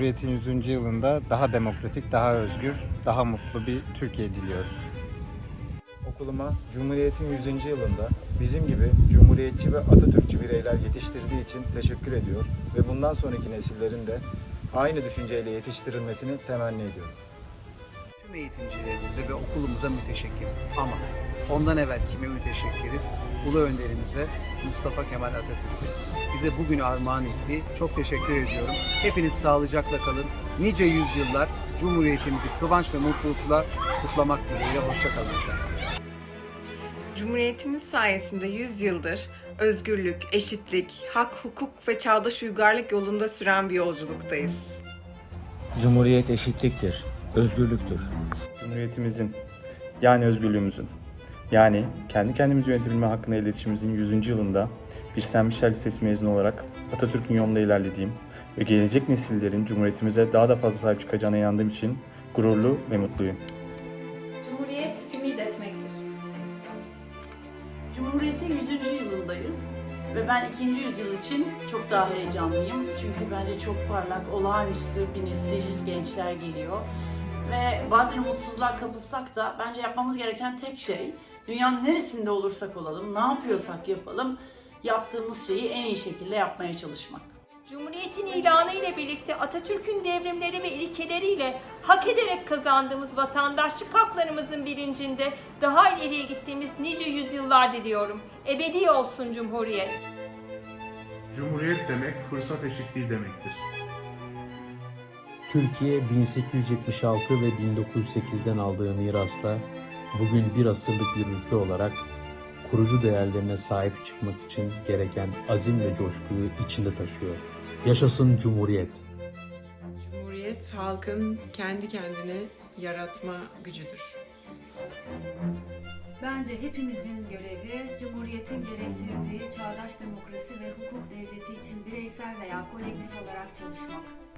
Cumhuriyet'in 100. yılında daha demokratik, daha özgür, daha mutlu bir Türkiye diliyorum. Okuluma Cumhuriyet'in 100. yılında bizim gibi cumhuriyetçi ve Atatürkçü bireyler yetiştirdiği için teşekkür ediyor ve bundan sonraki nesillerin de aynı düşünceyle yetiştirilmesini temenni ediyorum. Tüm eğitimcilerimize ve okulumuza müteşekkiriz. Ama ondan evvel kime müteşekkiriz? Ulu önderimize Mustafa Kemal Atatürk'e. Bize bugünü armağan etti. Çok teşekkür ediyorum. Hepiniz sağlıcakla kalın. Nice yüzyıllar Cumhuriyetimizi kıvanç ve mutlulukla kutlamak dileğiyle. Hoşçakalın efendim. Cumhuriyetimiz sayesinde 100 yıldır özgürlük, eşitlik, hak, hukuk ve çağdaş uygarlık yolunda süren bir yolculuktayız. Cumhuriyet eşitliktir, özgürlüktür. Cumhuriyetimizin yani özgürlüğümüzün yani kendi kendimizi yönetebilme hakkında elde edişimizin 100. yılında bir Saint Michel Lisesi mezunu olarak Atatürk'ün yolunda ilerlediğim ve gelecek nesillerin Cumhuriyetimize daha da fazla sahip çıkacağına inandığım için gururlu ve mutluyum. Cumhuriyet ümit etmektir. Cumhuriyet'in 100. yılındayız ve ben ikinci yüzyıl için çok daha heyecanlıyım. Çünkü bence çok parlak, olağanüstü bir nesil gençler geliyor. Ve bazen umutsuzluğa kapılsak da bence yapmamız gereken tek şey dünyanın neresinde olursak olalım, ne yapıyorsak yapalım, yaptığımız şeyi en iyi şekilde yapmaya çalışmak. Cumhuriyetin ilanı ile birlikte Atatürk'ün devrimleri ve ilkeleriyle hak ederek kazandığımız vatandaşlık haklarımızın bilincinde daha ileriye gittiğimiz nice yüzyıllar diliyorum. Ebedi olsun Cumhuriyet. Cumhuriyet demek fırsat eşitliği demektir. Türkiye 1876 ve 1908'den aldığı mirasla bugün bir asırlık bir ülke olarak kurucu değerlerine sahip çıkmak için gereken azim ve coşkuyu içinde taşıyor. Yaşasın Cumhuriyet! Cumhuriyet halkın kendi kendini yaratma gücüdür. Bence hepimizin görevi Cumhuriyet'in gerektirdiği çağdaş demokrasi ve hukuk devleti için bireysel veya kolektif olarak çalışmak.